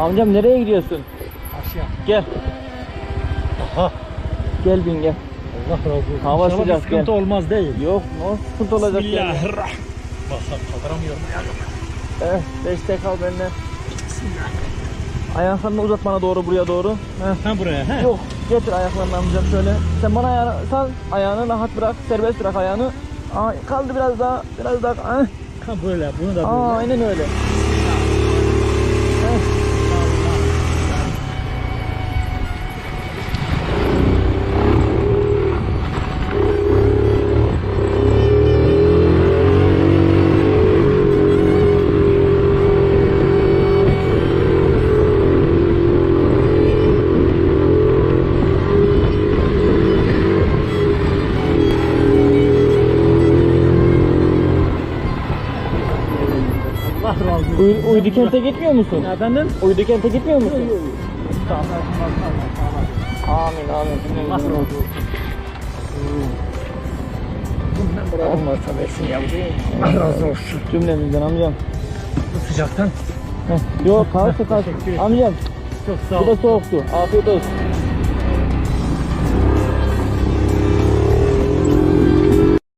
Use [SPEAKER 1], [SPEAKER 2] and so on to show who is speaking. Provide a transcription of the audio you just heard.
[SPEAKER 1] Amcam nereye gidiyorsun?
[SPEAKER 2] Aşağı.
[SPEAKER 1] Gel.
[SPEAKER 2] Aha.
[SPEAKER 1] Gel bin gel.
[SPEAKER 2] Allah razı olsun.
[SPEAKER 1] Hava
[SPEAKER 2] İnşallah
[SPEAKER 1] sıcak,
[SPEAKER 2] sıkıntı
[SPEAKER 1] gel.
[SPEAKER 2] olmaz değil.
[SPEAKER 1] Yok ne sıkıntı olacak ya.
[SPEAKER 2] Bismillahirrahmanirrahim. Basar kaldıramıyorum.
[SPEAKER 1] Eh, destek al benden. Ayaklarını uzat bana doğru buraya doğru. Heh.
[SPEAKER 2] Ha buraya he.
[SPEAKER 1] Yok getir ayaklarını amcam şöyle. Sen bana ayağını sal ayağını rahat bırak serbest bırak ayağını. Aa, kaldı biraz daha biraz daha. Ah,
[SPEAKER 2] Ha böyle bunu da böyle.
[SPEAKER 1] Aa, aynen öyle. Eh.
[SPEAKER 2] Allah razı olsun.
[SPEAKER 1] Uy, uydu kente gitmiyor musun?
[SPEAKER 2] Efendim?
[SPEAKER 1] Uydu kente gitmiyor musun? Amin amin.
[SPEAKER 2] Allah razı olsun. Bundan buraya olmazsa versin ya. Allah razı olsun.
[SPEAKER 1] Cümlemizden amcam.
[SPEAKER 2] Bu sıcaktan
[SPEAKER 1] Heh. Yok kalsın kalsın. Amcam
[SPEAKER 2] çok sağ
[SPEAKER 1] bu
[SPEAKER 2] ol.
[SPEAKER 1] da soğuktu. Afiyet olsun.